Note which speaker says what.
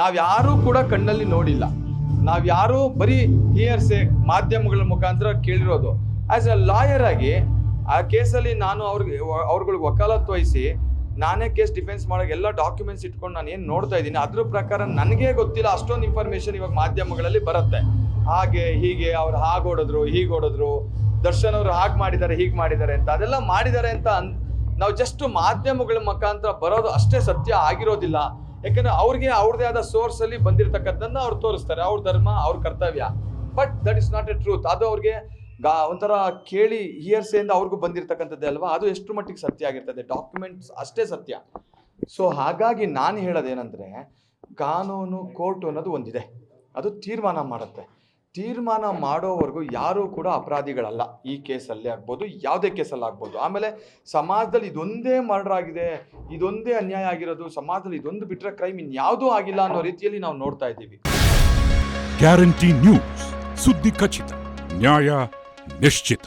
Speaker 1: ನಾವ್ಯಾರೂ ಕೂಡ ಕಣ್ಣಲ್ಲಿ ನೋಡಿಲ್ಲ. ನಾವ್ಯಾರೂ ಬರೀ ಹಿಯರ್ಸೆ ಮಾಧ್ಯಮಗಳ ಮುಖಾಂತರ ಕೇಳಿರೋದು. ಆಸ್ ಅ ಲಾಯರ್ ಆಗಿ ಆ ಕೇಸಲ್ಲಿ ನಾನು ಅವ್ರಿಗೆ ಅವ್ರಗಳಿಗೆ ವಕಾಲತ್ ವಹಿಸಿ ನಾನೇ ಕೇಸ್ ಡಿಫೆನ್ಸ್ ಮಾಡೋಕೆ ಎಲ್ಲ ಡಾಕ್ಯುಮೆಂಟ್ಸ್ ಇಟ್ಕೊಂಡು ನಾನು ಏನು ನೋಡ್ತಾ ಇದ್ದೀನಿ, ಅದ್ರ ಪ್ರಕಾರ ನನಗೆ ಗೊತ್ತಿಲ್ಲ, ಅಷ್ಟೊಂದು ಇನ್ಫಾರ್ಮೇಷನ್ ಇವಾಗ ಮಾಧ್ಯಮಗಳಲ್ಲಿ ಬರುತ್ತೆ. ಹಾಗೆ, ಹೀಗೆ ಅವ್ರು ಹಾಗೆ ಓಡಿದ್ರು, ಹೀಗೆ ಓಡಿದ್ರು, ದರ್ಶನ್ ಅವರು ಹಾಗೆ ಮಾಡಿದ್ದಾರೆ ಹೀಗೆ ಮಾಡಿದ್ದಾರೆ ಅಂತ, ಅದೆಲ್ಲ ಮಾಡಿದ್ದಾರೆ ಅಂತ ನಾವು ಜಸ್ಟ್ ಮಾಧ್ಯಮಗಳ ಮುಖಾಂತರ ಬರೋದು ಅಷ್ಟೇ ಸತ್ಯ ಆಗಿರೋದಿಲ್ಲ. ಯಾಕಂದ್ರೆ ಅವ್ರಿಗೆ ಅವ್ರದೇ ಆದ ಸೋರ್ಸ್ ಅಲ್ಲಿ ಬಂದಿರತಕ್ಕದ್ದನ್ನ ಅವ್ರು ತೋರಿಸ್ತಾರೆ. ಅವ್ರ ಧರ್ಮ, ಅವ್ರ ಕರ್ತವ್ಯ. But that is not a truth ಅದು ಅವ್ರಿಗೆ ಗಾ, ಒಂಥರ ಕೇಳಿ ಹಿಯರ್ಸೆಯಿಂದ ಅವ್ರಿಗೂ ಬಂದಿರತಕ್ಕಂಥದ್ದೇ ಅಲ್ವಾ? ಅದು ಎಷ್ಟು ಮಟ್ಟಿಗೆ ಸತ್ಯ ಆಗಿರ್ತದೆ? ಡಾಕ್ಯುಮೆಂಟ್ಸ್ ಅಷ್ಟೇ ಸತ್ಯ. ಸೊ ಹಾಗಾಗಿ ನಾನು ಹೇಳೋದೇನೆಂದರೆ, ಕಾನೂನು ಕೋರ್ಟ್ ಅನ್ನೋದು ಒಂದಿದೆ. ಅದು ತೀರ್ಮಾನ ಮಾಡುತ್ತೆ. ತೀರ್ಮಾನ ಮಾಡೋವರೆಗೂ ಯಾರೂ ಕೂಡ ಅಪರಾಧಿಗಳಲ್ಲ. ಈ ಕೇಸಲ್ಲಿ ಆಗ್ಬೋದು, ಯಾವುದೇ ಕೇಸಲ್ಲಿ ಆಗ್ಬೋದು. ಆಮೇಲೆ ಸಮಾಜದಲ್ಲಿ ಇದೊಂದೇ ಮರ್ಡರ್ ಆಗಿದೆ ಇದೊಂದೇ ಅನ್ಯಾಯ ಆಗಿರೋದು, ಸಮಾಜದಲ್ಲಿ ಇದೊಂದು ಬಿಟ್ಟರೆ ಕ್ರೈಮ್ ಇನ್ಯಾವುದೂ ಆಗಿಲ್ಲ ಅನ್ನೋ ರೀತಿಯಲ್ಲಿ ನಾವು ನೋಡ್ತಾ ಇದ್ದೀವಿ.
Speaker 2: Guarantee news. ಸುದ್ದಿ ಖಚಿತ, ನ್ಯಾಯ ನಿಶ್ಚಿತ.